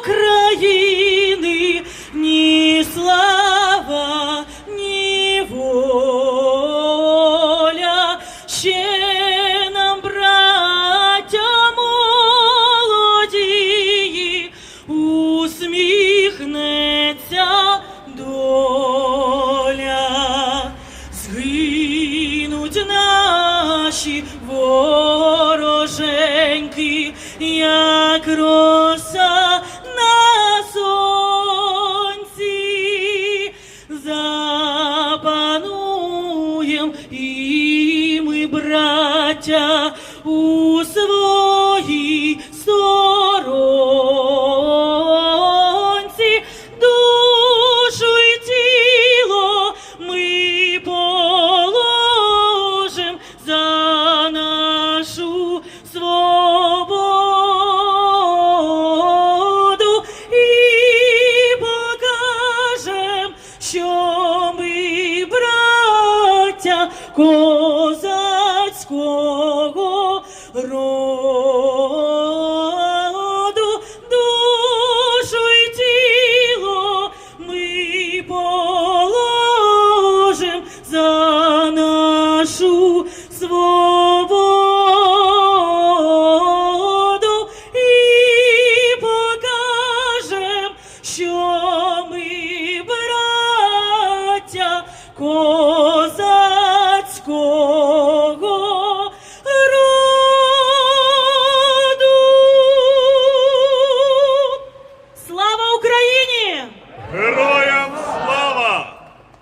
України ні слава, ні воля, ще нам, браття молодії, усміхнеться доля, згинуть наші вороженьки, як роса. ми, браття, у своїй сторонці, душу і тіло ми положим за нашу свободу і покажем, що ми братя. Go людського роду, душу й тіло ми положим за нашу свободу. Що ми, браття,